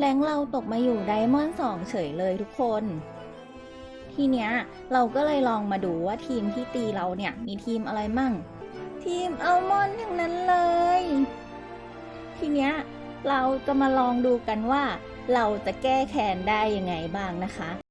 แรงเราตกมาอยู่ไดมอนด์สองเฉยเลยทุกคน ทีเนี้ยเราก็เลยลองมาดูว่าทีมที่ตีเราเนี่ยมีทีมอะไรมั่ง ทีมอัลมอนด์ทั้งนั้นเลย ทีเนี้ยเราจะมาลองดูกันว่า เราจะแก้แค้นได้ยังไงบ้างนะคะ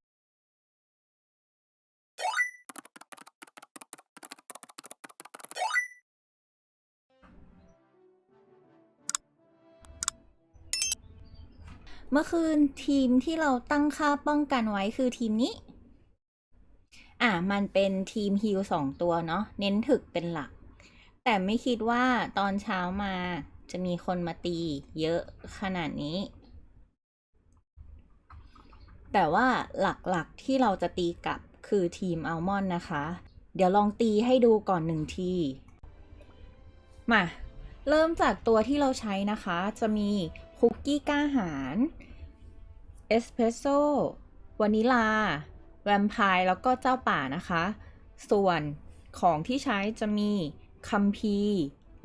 เมื่อคืนทีมที่เราตั้งค่าป้องกันไว้คือทีมนี้ อะมันเป็นทีมฮิลสองตัวเนาะเน้นถึกเป็นหลัก แต่ไม่คิดว่าตอนเช้ามาจะมีคนมาตีเยอะขนาดนี้ แต่ว่าหลักๆที่เราจะตีกลับคือทีมอัลมอนด์นะคะ เดี๋ยวลองตีให้ดูก่อนหนึ่งที มา เริ่มจากตัวที่เราใช้นะคะ จะมี คุกกี้ก้าหารเอสเพรสโซ่วานิลา แวมไพร์แล้วก็เจ้าป่านะคะ ส่วนของที่ใช้จะมีคัมพี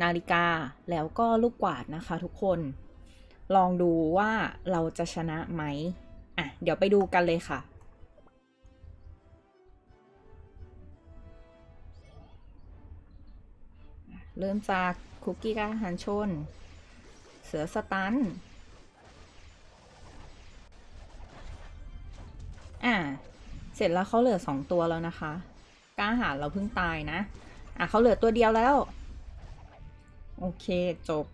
นาฬิกาแล้วก็ลูกกวาดนะคะทุกคน ลองดูว่าเราจะชนะไหมอะ เดี๋ยวไปดูกันเลยค่ะเริ่มจากคุกกี้กาหันชน เสือสตัน อ่า เสร็จแล้วเขาเหลือสองตัวแล้วนะคะกล้าหาญเราเพิ่งตายนะ อะเขาเหลือตัวเดียวแล้ว โอเคจบ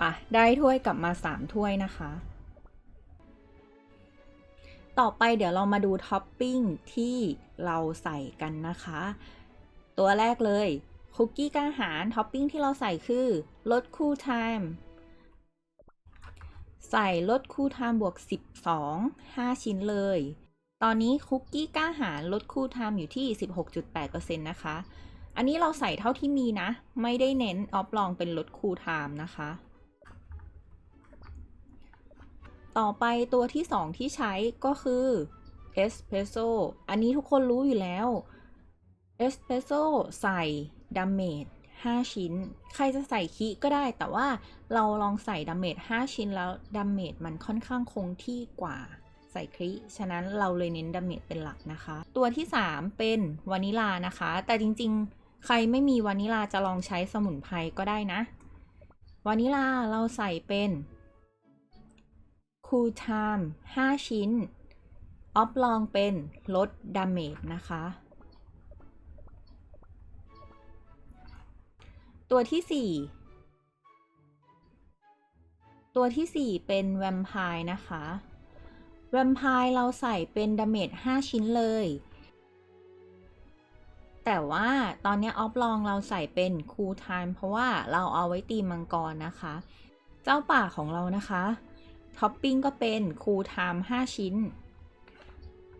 ปะได้ถ้วยกลับมาสามถ้วยนะคะ ต่อไปเดี๋ยวเรามาดูท็อปปิ้งที่เราใส่กันนะคะ ตัวแรกเลยคุกกี้กาหารท็อปปิ้งที่เราใส่คือลดคู่ไทม์ ใส่ลดคู่ไทม์บวก 12 5 ชิ้นเลย ตอนนี้คุกกี้ก้าหารลดคู่ไทม์อยู่ที่ 16.8%นะคะ อันนี้เราใส่เท่าที่มีนะ ไม่ได้เน้นออฟลองเป็นลดคู่ไทม์นะคะ ต่อไปตัวที่ 2 ที่ใช้ก็คือเอสเพรสโซอันนี้ทุกคนรู้อยู่แล้วเอสเพรสโซใส่ดัมเมจ 5 ชิ้น ใครจะใส่คิก็ได้ แต่ว่าเราลองใส่ดัมเมจ5 ชิ้นแล้วดัมเมจมันค่อนข้างคงที่กว่าใส่คริฉะนั้นเราเลยเน้นดัมเมจเป็นหลักนะคะ ตัวที่ 3 เป็นวานิลานะคะ แต่จริงๆ ใครไม่มีวานิลาจะลองใช้สมุนไพรก็ได้นะ วานิลาเราใส่เป็นคูลไทม์5ชิ้น ออฟลองเป็นลดดาเมจนะคะ ตัวที่ 4 ตัวที่ 4 เป็นแวมไพร์นะคะ แวมไพร์เราใส่เป็นดาเมจ5 ชิ้นเลย แต่ว่าตอนนี้ออฟลองเราใส่เป็นคูลไทม์เพราะว่าเราเอาไว้ตีมังกรนะคะ เจ้าป่าของเรานะคะ ท็อปปิ้งก็เป็นคูลไทม์5ชิ้น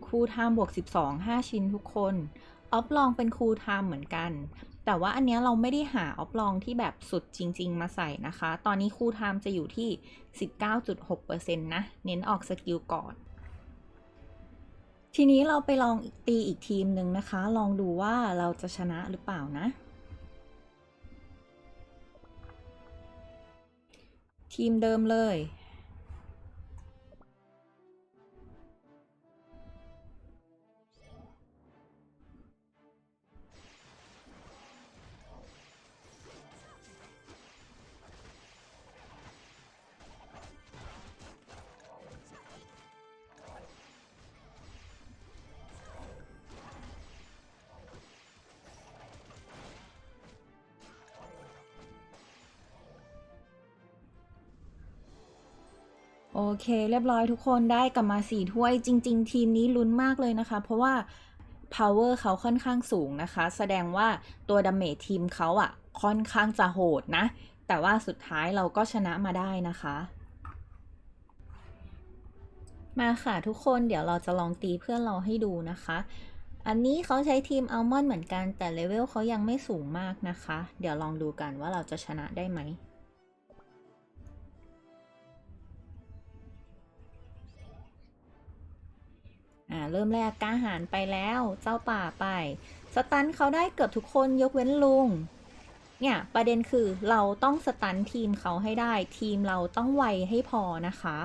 คูลไทม์บวก 12 5 ชิ้นทุกคนออฟลองเป็นคูลไทม์เหมือนกัน แต่ว่าอันเนี้ยเราไม่ได้หาออฟลองที่แบบสุดจริง ๆ มาใส่นะคะ ตอนนี้คูลไทม์จะอยู่ที่ 19.6%นะ เน้นออกสกิลก่อน ทีนี้เราไปลองตีอีกทีมหนึ่งนะคะ ลองดูว่าเราจะชนะหรือเปล่านะ ทีมเดิมเลย เค เรียบร้อยทุกคนได้กลับมาสี่ถ้วยจริง ๆ ทีมนี้ลุ้นมากเลยนะคะ เพราะว่า power เขาค่อนข้างสูงนะคะ แสดงว่าตัวดาเมจทีมเขาอะค่อนข้างจะโหดนะ แต่ว่าสุดท้ายเราก็ชนะมาได้นะคะ มาค่ะทุกคนเดี๋ยวเราจะลองตีเพื่อนเราให้ดูนะคะ อันนี้เขาใช้ทีมอัลมอนด์เหมือนกันแต่เลเวลเขายังไม่สูงมากนะคะ เดี๋ยวลองดูกันว่าเราจะชนะได้ไหม เริ่มแรกกล้าหารไปแล้ว เจ้าป่าไป สตันเขาได้เกือบทุกคนยกเว้นลุง เนี่ยประเด็นคือเราต้องสตันทีมเขาให้ได้ ทีมเราต้องไวให้พอนะคะ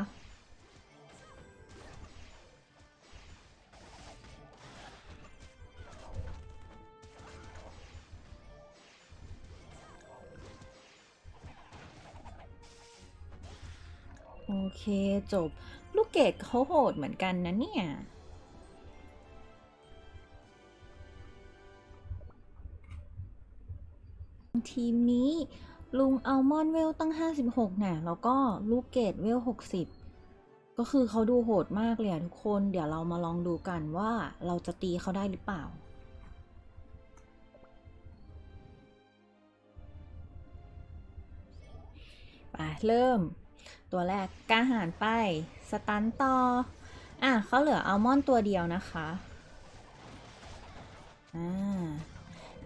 โอเคจบ ลูกเกดเขาโหดเหมือนกันนะเนี่ย ทีมนี้ ลุงอัลมอนเวลตั้ง 56เนี่ยแล้วก็ลูกเกดเวล 60 ก็คือเขาดูโหดมากเลยอะทุกคน เดี๋ยวเรามาลองดูกันว่าเราจะตีเขาได้หรือเปล่า ไป เริ่ม ตัวแรกกาหารไป สตันต่อ อะเขาเหลืออัลมอนตัวเดียวนะคะ อ่า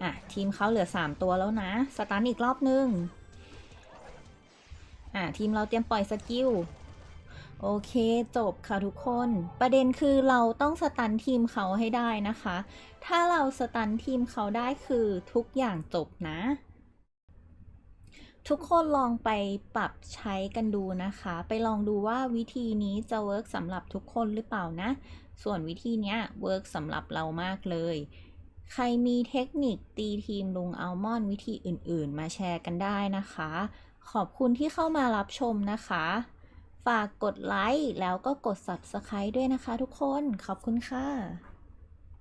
อะ ทีมเขาเหลือ 3 ตัวแล้วนะ สตันอีกรอบนึง อะ ทีมเราเตรียมปล่อยสกิล โอเค จบค่ะทุกคน ประเด็นคือเราต้องสตันทีมเขาให้ได้นะคะ ถ้าเราสตันทีมเขาได้คือทุกอย่างจบนะทุกคนลองไปปรับใช้กันดูนะคะ ไปลองดูว่าวิธีนี้จะเวิร์กสำหรับทุกคนหรือเปล่านะ ส่วนวิธีเนี้ยเวิร์กสำหรับเรามากเลย ใครมีเทคนิคตีทีมลุงอัลมอนด์วิธีอื่นๆ มาแชร์กันได้นะคะ ขอบคุณที่เข้ามารับชมนะคะ ฝากกดไลค์แล้วก็กด Subscribe ด้วยนะคะทุกคน ขอบคุณค่ะ